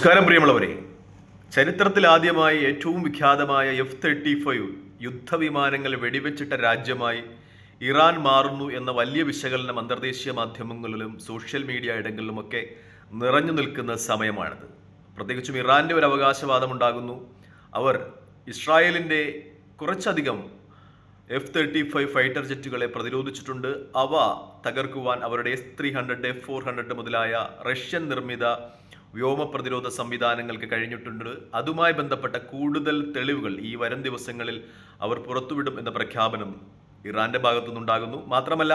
നമസ്കാരം പ്രിയമുള്ളവരെ. ചരിത്രത്തിൽ ആദ്യമായി ഏറ്റവും വിഖ്യാതമായ എഫ് തേർട്ടി ഫൈവ് യുദ്ധവിമാനങ്ങൾ വെടിവെച്ചിട്ട രാജ്യമായി ഇറാൻ മാറുന്നു എന്ന വലിയ വിശകലനം അന്തർദേശീയ മാധ്യമങ്ങളിലും സോഷ്യൽ മീഡിയ ഇടങ്ങളിലുമൊക്കെ നിറഞ്ഞു നിൽക്കുന്ന സമയമാണിത്. പ്രത്യേകിച്ചും ഇറാന്റെ ഒരു അവകാശവാദം ഉണ്ടാകുന്നു അവർ ഇസ്രായേലിന്റെ കുറച്ചധികം എഫ് തേർട്ടി ഫൈവ് ഫൈറ്റർ ജെറ്റുകളെ പ്രതിരോധിച്ചിട്ടുണ്ട്. അവ തകർക്കുവാൻ അവരുടെ S three hundred F four hundred മുതലായ റഷ്യൻ നിർമ്മിത വ്യോമ പ്രതിരോധ സംവിധാനങ്ങൾക്ക് കഴിഞ്ഞിട്ടുണ്ട്. അതുമായി ബന്ധപ്പെട്ട കൂടുതൽ തെളിവുകൾ ഈ വരും ദിവസങ്ങളിൽ അവർ പുറത്തുവിടും എന്ന പ്രഖ്യാപനം ഇറാന്റെ ഭാഗത്തുനിന്നുണ്ടാകുന്നു. മാത്രമല്ല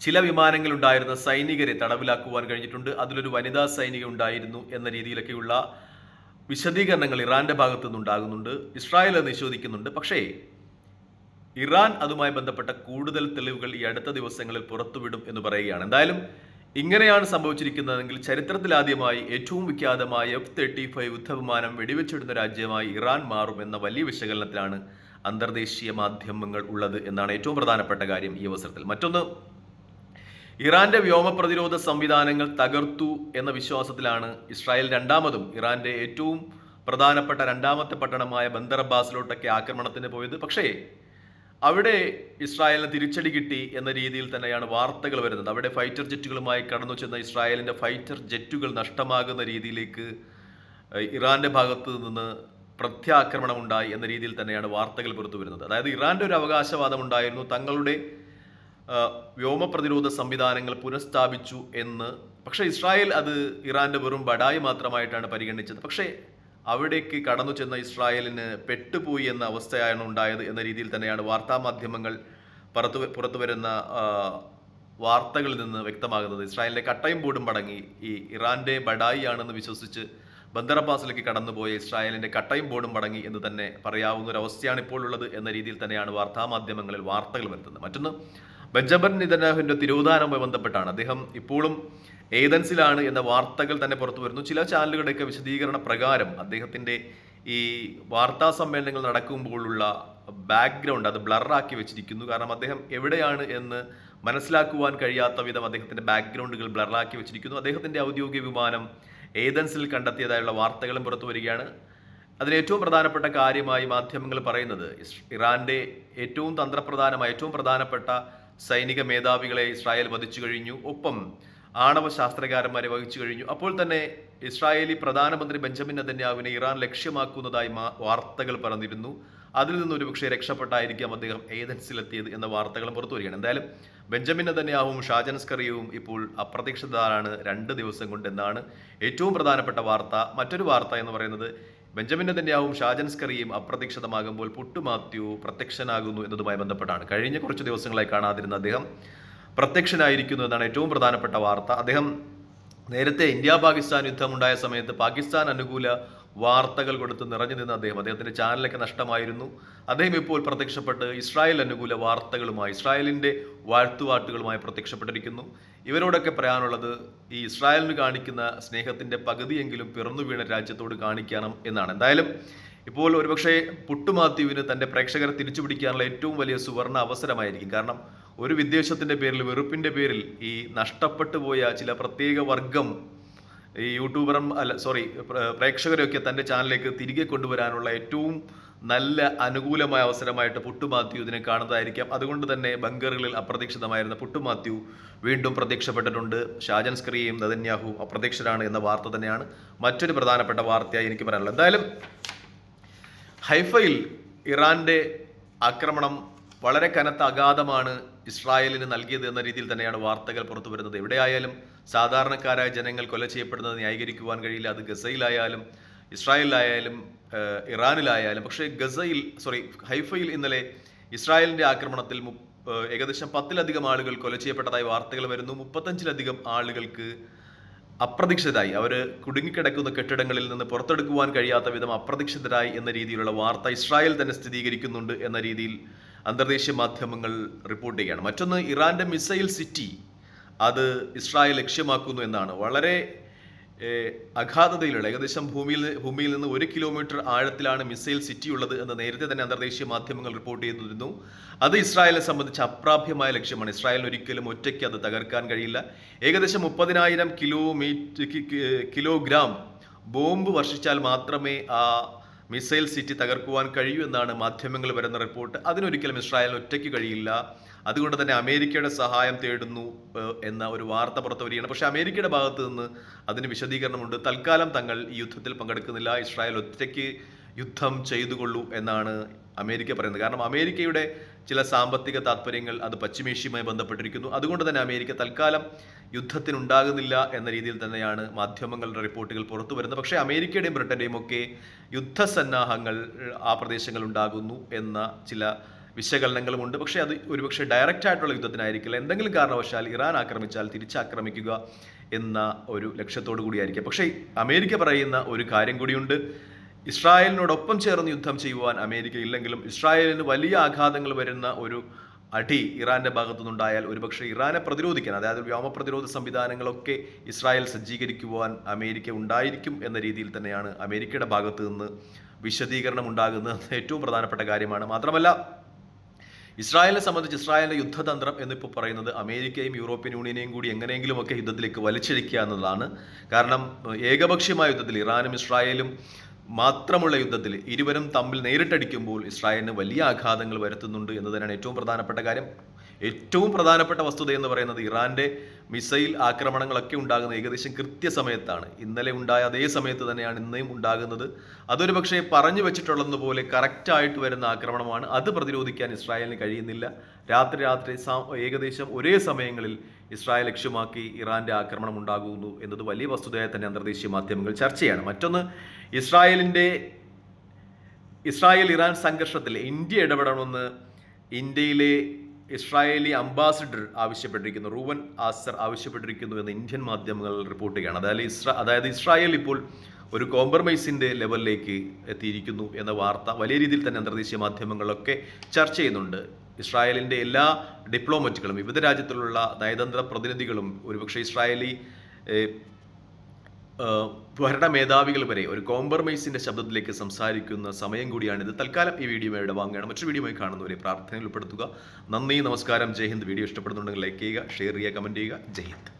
ചില വിമാനങ്ങളുണ്ടായിരുന്ന സൈനികരെ തടവിലാക്കുവാൻ കഴിഞ്ഞിട്ടുണ്ട്. അതിലൊരു വനിതാ സൈനിക ഉണ്ടായിരുന്നു എന്ന രീതിയിലൊക്കെയുള്ള വിശദീകരണങ്ങൾ ഇറാന്റെ ഭാഗത്തു നിന്നുണ്ടാകുന്നുണ്ട് ഇസ്രായേൽ നിഷേധിക്കുന്നുണ്ട്. പക്ഷേ ഇറാൻ അതുമായി ബന്ധപ്പെട്ട കൂടുതൽ തെളിവുകൾ ഈ അടുത്ത ദിവസങ്ങളിൽ പുറത്തുവിടും എന്ന് പറയുകയാണ്. എന്തായാലും ഇങ്ങനെയാണ് സംഭവിച്ചിരിക്കുന്നതെങ്കിൽ ചരിത്രത്തിലാദ്യമായി ഏറ്റവും വിഖ്യാതമായ എഫ് തേർട്ടി ഫൈവ് യുദ്ധവിമാനം വെടിവെച്ചിടുന്ന രാജ്യമായി ഇറാൻ മാറും എന്ന വലിയ വിശകലനത്തിലാണ് അന്തർദേശീയ മാധ്യമങ്ങൾ ഉള്ളത് എന്നാണ് ഏറ്റവും പ്രധാനപ്പെട്ട കാര്യം ഈ അവസരത്തിൽ. മറ്റൊന്ന് ഇറാന്റെ വ്യോമ പ്രതിരോധ സംവിധാനങ്ങൾ തകർത്തു എന്ന വിശ്വാസത്തിലാണ് ഇസ്രായേൽ രണ്ടാമതും ഇറാന്റെ ഏറ്റവും പ്രധാനപ്പെട്ട രണ്ടാമത്തെ പട്ടണമായ ബന്ദർ അബ്ബാസിലോട്ടൊക്കെ ആക്രമണത്തിന് പോയത്. പക്ഷേ അവിടെ ഇസ്രായേലിന് തിരിച്ചടി കിട്ടി എന്ന രീതിയിൽ തന്നെയാണ് വാർത്തകൾ വരുന്നത്. അവിടെ ഫൈറ്റർ ജെറ്റുകളുമായി കടന്നു ചെന്ന ഇസ്രായേലിന്റെ ഫൈറ്റർ ജെറ്റുകൾ നഷ്ടമാകുന്ന രീതിയിലേക്ക് ഇറാന്റെ ഭാഗത്തു നിന്ന് പ്രത്യാക്രമണം ഉണ്ടായി എന്ന രീതിയിൽ തന്നെയാണ് വാർത്തകൾ പുറത്തു വരുന്നത്. അതായത് ഇറാന്റെ ഒരു അവകാശവാദം ഉണ്ടായിരുന്നു തങ്ങളുടെ വ്യോമ പ്രതിരോധ സംവിധാനങ്ങൾ പുനഃസ്ഥാപിച്ചു എന്ന്. പക്ഷേ ഇസ്രായേൽ അത് ഇറാന്റെ വെറും ബഡായി മാത്രമായിട്ടാണ് പരിഗണിച്ചത്. പക്ഷേ അവിടേക്ക് കടന്നു ചെന്ന ഇസ്രായേലിന് പെട്ടുപോയി എന്ന അവസ്ഥയാണ് ഉണ്ടായത് എന്ന രീതിയിൽ തന്നെയാണ് വാർത്താ മാധ്യമങ്ങൾ പുറത്തു പുറത്തു വരുന്ന വാർത്തകളിൽ നിന്ന് വ്യക്തമാകുന്നത്. ഇസ്രായേലിന്റെ കട്ടയും ബോർഡും മടങ്ങി. ഈ ഇറാന്റെ ബഡായി ആണെന്ന് വിശ്വസിച്ച് ബന്ദറബാസിലേക്ക് കടന്നുപോയ ഇസ്രായേലിന്റെ കട്ടയും ബോർഡും മടങ്ങി എന്ന് തന്നെ പറയാവുന്ന ഒരു അവസ്ഥയാണ് ഇപ്പോൾ ഉള്ളത് എന്ന രീതിയിൽ തന്നെയാണ് വാർത്താ മാധ്യമങ്ങളിൽ വാർത്തകൾ വരുത്തുന്നത് മറ്റൊന്ന് ബെഞ്ചമിൻ നിതനാഹുവിന്റെ തിരോധാനവുമായി ബന്ധപ്പെട്ടാണ്. അദ്ദേഹം ഇപ്പോഴും ഏതൻസിലാണ് എന്ന വാർത്തകൾ തന്നെ പുറത്തു വരുന്നു. ചില ചാനലുകളുടെയൊക്കെ വിശദീകരണ പ്രകാരം അദ്ദേഹത്തിന്റെ ഈ വാർത്താ സമ്മേളനങ്ങൾ നടക്കുമ്പോഴുള്ള ബാക്ക്ഗ്രൗണ്ട് അത് ബ്ലറാക്കി വെച്ചിരിക്കുന്നു. കാരണം അദ്ദേഹം എവിടെയാണ് എന്ന് മനസ്സിലാക്കുവാൻ കഴിയാത്ത വിധം അദ്ദേഹത്തിന്റെ ബാക്ക്ഗ്രൗണ്ടുകൾ ബ്ലറാക്കി വെച്ചിരിക്കുന്നു. അദ്ദേഹത്തിന്റെ ഔദ്യോഗിക വിമാനം ഏതൻസിൽ കണ്ടെത്തിയതായുള്ള വാർത്തകളും പുറത്തു വരികയാണ്. അതിൽ ഏറ്റവും പ്രധാനപ്പെട്ട കാര്യമായി മാധ്യമങ്ങൾ പറയുന്നത് ഇറാന്റെ ഏറ്റവും തന്ത്രപ്രധാനമായ ഏറ്റവും പ്രധാനപ്പെട്ട സൈനിക മേധാവികളെ ഇസ്രായേൽ വധിച്ചു കഴിഞ്ഞു. ഒപ്പം ആണവ ശാസ്ത്രകാരന്മാരെ വഹിച്ചു കഴിഞ്ഞു. അപ്പോൾ തന്നെ ഇസ്രായേലി പ്രധാനമന്ത്രി ബെഞ്ചമിൻ നദന്യാവിനെ ഇറാൻ ലക്ഷ്യമാക്കുന്നതായി വാർത്തകൾ പറഞ്ഞിരുന്നു അതിൽ നിന്ന് ഒരുപക്ഷെ രക്ഷപ്പെട്ടായിരിക്കാം അദ്ദേഹം ഏതൻസിലെത്തിയത് എന്ന വാർത്തകളും പുറത്തു വരികയാണ്. എന്തായാലും ബെഞ്ചമിൻ നദന്യാവും ഷാജൻസ്കറിയവും ഇപ്പോൾ അപ്രതീക്ഷിതരാണ് രണ്ട് ദിവസം കൊണ്ട് എന്നാണ് ഏറ്റവും പ്രധാനപ്പെട്ട വാർത്ത. മറ്റൊരു വാർത്ത എന്ന് പറയുന്നത് ബെഞ്ചമിൻ നെതന്യാവും ഷാജൻസ്കറിയും അപ്രതീക്ഷിതമാകുമ്പോൾ പുട്ടു മാത്യു പ്രത്യക്ഷനാകുന്നു എന്നതുമായി ബന്ധപ്പെട്ടാണ്. കഴിഞ്ഞ കുറച്ച് ദിവസങ്ങളായി കാണാതിരുന്ന അദ്ദേഹം പ്രത്യക്ഷനായിരിക്കുന്നു എന്നാണ് ഏറ്റവും പ്രധാനപ്പെട്ട വാർത്ത. അദ്ദേഹം നേരത്തെ ഇന്ത്യ പാകിസ്ഥാൻ യുദ്ധമുണ്ടായ സമയത്ത് പാകിസ്ഥാൻ അനുകൂല വാർത്തകൾ കൊടുത്ത് നിറഞ്ഞു നിന്ന അദ്ദേഹം. അദ്ദേഹത്തിന്റെ ചാനലൊക്കെ നഷ്ടമായിരുന്നു. അദ്ദേഹം ഇപ്പോൾ പ്രത്യക്ഷപ്പെട്ട് ഇസ്രായേൽ അനുകൂല വാർത്തകളുമായി ഇസ്രായേലിന്റെ വാഴ്ത്തുവാട്ടുകളുമായി പ്രത്യക്ഷപ്പെട്ടിരിക്കുന്നു. ഇവരോടൊക്കെ പറയാനുള്ളത് ഈ ഇസ്രായേലിന് കാണിക്കുന്ന സ്നേഹത്തിന്റെ പകുതിയെങ്കിലും പിറന്നു വീണ രാജ്യത്തോട് കാണിക്കണം എന്നാണ്. എന്തായാലും ഇപ്പോൾ ഒരുപക്ഷെ പുട്ടുമാത്യുവിന് തന്റെ പ്രേക്ഷകരെ തിരിച്ചു പിടിക്കാനുള്ള ഏറ്റവും വലിയ സുവർണ അവസരമായിരിക്കും. കാരണം ഒരു വിദ്വേഷത്തിന്റെ പേരിൽ വെറുപ്പിന്റെ പേരിൽ ഈ നഷ്ടപ്പെട്ടു പോയ ചില പ്രത്യേക വർഗം ഈ യൂട്യൂബറും അല്ല സോറി പ്രേക്ഷകരെയൊക്കെ തന്റെ ചാനലിലേക്ക് തിരികെ കൊണ്ടുവരാനുള്ള ഏറ്റവും നല്ല അനുകൂലമായ അവസരമായിട്ട് പുട്ടു മാത്യു ഇതിനെ കാണുന്നതായിരിക്കാം. അതുകൊണ്ട് തന്നെ ബങ്കറുകളിൽ അപ്രതീക്ഷിതമായിരുന്ന പുട്ടു മാത്യു വീണ്ടും പ്രത്യക്ഷപ്പെട്ടിട്ടുണ്ട്. ഷാജൻ സ്ക്രീയും നദന്യാഹു അപ്രതീക്ഷിതരാണ് എന്ന വാർത്ത തന്നെയാണ് മറ്റൊരു പ്രധാനപ്പെട്ട വാർത്തയായി എനിക്ക് പറയാനുള്ളത്. എന്തായാലും ഹൈഫയിൽ ഇറാന്റെ ആക്രമണം വളരെ കനത്ത അഗാധമാണ് ഇസ്രായേലിന് നൽകിയത് എന്ന രീതിയിൽ തന്നെയാണ് വാർത്തകൾ പുറത്തു വരുന്നത്. എവിടെയായാലും സാധാരണക്കാരായ ജനങ്ങൾ കൊല ചെയ്യപ്പെടുന്നത് ന്യായീകരിക്കുവാൻ കഴിയില്ല. അത് ഗസയിലായാലും ഇസ്രായേലിലായാലും ഇറാനിലായാലും. പക്ഷേ ഗസയിൽ സോറി ഹൈഫയിൽ ഇന്നലെ ഇസ്രായേലിന്റെ ആക്രമണത്തിൽ ഏകദേശം പത്തിലധികം ആളുകൾ കൊല ചെയ്യപ്പെട്ടതായി വാർത്തകൾ വരുന്നു. മുപ്പത്തഞ്ചിലധികം ആളുകൾക്ക് അപ്രതീക്ഷിതരായി. അവർ കുടുങ്ങിക്കിടക്കുന്ന കെട്ടിടങ്ങളിൽ നിന്ന് പുറത്തെടുക്കുവാൻ കഴിയാത്ത വിധം അപ്രതീക്ഷിതരായി എന്ന രീതിയിലുള്ള വാർത്ത ഇസ്രായേൽ തന്നെ സ്ഥിരീകരിക്കുന്നുണ്ട് എന്ന രീതിയിൽ അന്തർദേശീയ മാധ്യമങ്ങൾ റിപ്പോർട്ട് ചെയ്യുകയാണ്. മറ്റൊന്ന് ഇറാന്റെ മിസൈൽ സിറ്റി അത് ഇസ്രായേൽ ലക്ഷ്യമാക്കുന്നു എന്നാണ്. വളരെ അഗാധതയിലുള്ള ഏകദേശം ഭൂമിയിൽ ഭൂമിയിൽ നിന്ന് ഒരു കിലോമീറ്റർ ആഴത്തിലാണ് മിസൈൽ സിറ്റി ഉള്ളത് എന്ന് നേരത്തെ തന്നെ അന്തർദേശീയ മാധ്യമങ്ങൾ റിപ്പോർട്ട് ചെയ്തിരുന്നു. അത് ഇസ്രായേലിനെ സംബന്ധിച്ച് അപ്രാപ്യമായ ലക്ഷ്യമാണ്. ഇസ്രായേലിന് ഒരിക്കലും ഒറ്റയ്ക്ക് അത് തകർക്കാൻ കഴിയില്ല. ഏകദേശം മുപ്പതിനായിരം കിലോമീറ്റർ കിലോഗ്രാം ബോംബ് വർഷിച്ചാൽ മാത്രമേ ആ മിസൈൽ സിറ്റി തകർക്കുവാൻ കഴിയൂ എന്നാണ് മാധ്യമങ്ങൾ വരുന്ന റിപ്പോർട്ട്. അതിനൊരിക്കലും ഇസ്രായേൽ ഒറ്റയ്ക്ക് കഴിയില്ല. അതുകൊണ്ട് തന്നെ അമേരിക്കയുടെ സഹായം തേടുന്നു എന്ന ഒരു വാർത്ത പുറത്തു വരികയാണ് പക്ഷേ അമേരിക്കയുടെ ഭാഗത്ത് നിന്ന് അതിന് വിശദീകരണമുണ്ട്. തൽക്കാലം തങ്ങൾ ഈ യുദ്ധത്തിൽ പങ്കെടുക്കുന്നില്ല. ഇസ്രായേൽ ഒറ്റയ്ക്ക് യുദ്ധം ചെയ്തുകൊള്ളൂ എന്നാണ് അമേരിക്ക പറയുന്നത്. കാരണം അമേരിക്കയുടെ ചില സാമ്പത്തിക താല്പര്യങ്ങൾ അത് പശ്ചിമേഷ്യയുമായി ബന്ധപ്പെട്ടിരിക്കുന്നു. അതുകൊണ്ട് തന്നെ അമേരിക്ക തൽക്കാലം യുദ്ധത്തിനുണ്ടാകുന്നില്ല എന്ന രീതിയിൽ തന്നെയാണ് മാധ്യമങ്ങളുടെ റിപ്പോർട്ടുകൾ പുറത്തു വരുന്നത്. പക്ഷേ അമേരിക്കയുടെയും ബ്രിട്ടന്റെയും ഒക്കെ യുദ്ധസന്നാഹങ്ങൾ ആ പ്രദേശങ്ങളിൽ ഉണ്ടാകുന്നു എന്ന ചില വിശകലനങ്ങളും ഉണ്ട്. പക്ഷേ അത് ഒരുപക്ഷെ ഡയറക്റ്റ് ആയിട്ടുള്ള യുദ്ധത്തിനായിരിക്കില്ല. എന്തെങ്കിലും കാരണവശാൽ ഇറാൻ ആക്രമിച്ചാൽ തിരിച്ചാക്രമിക്കുക എന്ന ഒരു ലക്ഷ്യത്തോടു കൂടിയായിരിക്കും പക്ഷേ അമേരിക്ക പറയുന്ന ഒരു കാര്യം കൂടിയുണ്ട്. ഇസ്രായേലിനോടൊപ്പം ചേർന്ന് യുദ്ധം ചെയ്യുവാൻ അമേരിക്ക ഇല്ലെങ്കിലും ഇസ്രായേലിന് വലിയ ആഘാതങ്ങൾ വരുന്ന ഒരു അടി ഇറാന്റെ ഭാഗത്തു നിന്നുണ്ടായാൽ ഒരുപക്ഷെ ഇറാനെ പ്രതിരോധിക്കാൻ അതായത് വ്യോമ പ്രതിരോധ സംവിധാനങ്ങളൊക്കെ ഇസ്രായേൽ സജ്ജീകരിക്കുവാൻ അമേരിക്ക ഉണ്ടായിരിക്കും എന്ന രീതിയിൽ തന്നെയാണ് അമേരിക്കയുടെ ഭാഗത്തു നിന്ന് വിശദീകരണം ഉണ്ടാകുന്നത് ഏറ്റവും പ്രധാനപ്പെട്ട കാര്യമാണ്. മാത്രമല്ല ഇസ്രായേലിനെ സംബന്ധിച്ച് ഇസ്രായേലിന്റെ യുദ്ധതന്ത്രം എന്നിപ്പോൾ പറയുന്നത് അമേരിക്കയും യൂറോപ്യൻ യൂണിയനെയും കൂടി എങ്ങനെയെങ്കിലുമൊക്കെ യുദ്ധത്തിലേക്ക് വലിച്ചിഴക്കുക എന്നതാണ്. കാരണം ഏകപക്ഷീയമായ യുദ്ധത്തിൽ ഇറാനും ഇസ്രായേലും മാത്രമുള്ള യുദ്ധത്തിൽ ഇരുവരും തമ്മിൽ നേരിട്ടടിക്കുമ്പോൾ ഇസ്രായേലിന് വലിയ ആഘാതങ്ങൾ വരുത്തുന്നുണ്ട് എന്ന് തന്നെയാണ് ഏറ്റവും പ്രധാനപ്പെട്ട കാര്യം. ഏറ്റവും പ്രധാനപ്പെട്ട വസ്തുത എന്ന് പറയുന്നത് ഇറാന്റെ മിസൈൽ ആക്രമണങ്ങളൊക്കെ ഉണ്ടാകുന്ന ഏകദേശം കൃത്യസമയത്താണ്. ഇന്നലെ ഉണ്ടായ അതേ സമയത്ത് തന്നെയാണ് ഇന്നേയും ഉണ്ടാകുന്നത്. അതൊരു പക്ഷേ പറഞ്ഞു വെച്ചിട്ടുള്ളതുപോലെ കറക്റ്റായിട്ട് വരുന്ന ആക്രമണമാണ്. അത് പ്രതിരോധിക്കാൻ ഇസ്രായേലിന് കഴിയുന്നില്ല. രാത്രി രാത്രി ഏകദേശം ഒരേ സമയങ്ങളിൽ ഇസ്രായേൽ ലക്ഷ്യമാക്കി ഇറാന്റെ ആക്രമണം ഉണ്ടാകുന്നു എന്നത് വലിയ വസ്തുതയായി തന്നെ അന്തർദേശീയ മാധ്യമങ്ങൾ ചർച്ചയാണ്. മറ്റൊന്ന് ഇസ്രായേലിന്റെ ഇസ്രായേൽ ഇറാൻ സംഘർഷത്തിൽ ഇന്ത്യ ഇടപെടണമെന്ന് ഇന്ത്യയിലെ ഇസ്രായേലി അംബാസിഡർ ആവശ്യപ്പെട്ടിരിക്കുന്നു റൂവൻ ആസർ ആവശ്യപ്പെട്ടിരിക്കുന്നു എന്ന് ഇന്ത്യൻ മാധ്യമങ്ങൾ റിപ്പോർട്ട് ചെയ്യുകയാണ്. അതായത് ഇസ്രാ അതായത് ഇസ്രായേൽ ഇപ്പോൾ ഒരു കോംപ്രമൈസിന്റെ ലെവലിലേക്ക് എത്തിയിരിക്കുന്നു എന്ന വാർത്ത വലിയ രീതിയിൽ തന്നെ അന്തർദേശീയ മാധ്യമങ്ങളൊക്കെ ചർച്ച ചെയ്യുന്നുണ്ട്. ഇസ്രായേലിന്റെ എല്ലാ ഡിപ്ലോമറ്റുകളും വിവിധ രാജ്യത്തിലുള്ള നയതന്ത്ര പ്രതിനിധികളും ഒരുപക്ഷെ ഇസ്രായേലി ഏഹ്, ഏഹ് ഭരണ മേധാവികൾ വരെ ഒരു കോംപ്രമൈസിന്റെ ശബ്ദത്തിലേക്ക് സംസാരിക്കുന്ന സമയം കൂടിയാണിത്. തൽക്കാലം ഈ വീഡിയോ ഇവിടെ വാങ്ങുകയാണ് മറ്റൊരു ആയി കാണുന്നവരെ പ്രാർത്ഥനയിൽ ഉൾപ്പെടുത്തുക. നന്ദി നമസ്കാരം. ജയ് ഹിന്ദ്. വീഡിയോ ഇഷ്ടപ്പെടുന്നുണ്ടെങ്കിൽ ലൈക്ക് ചെയ്യുക ഷെയർ ചെയ്യുക കമന്റ് ചെയ്യുക. ജയ് ഹിന്ദ്.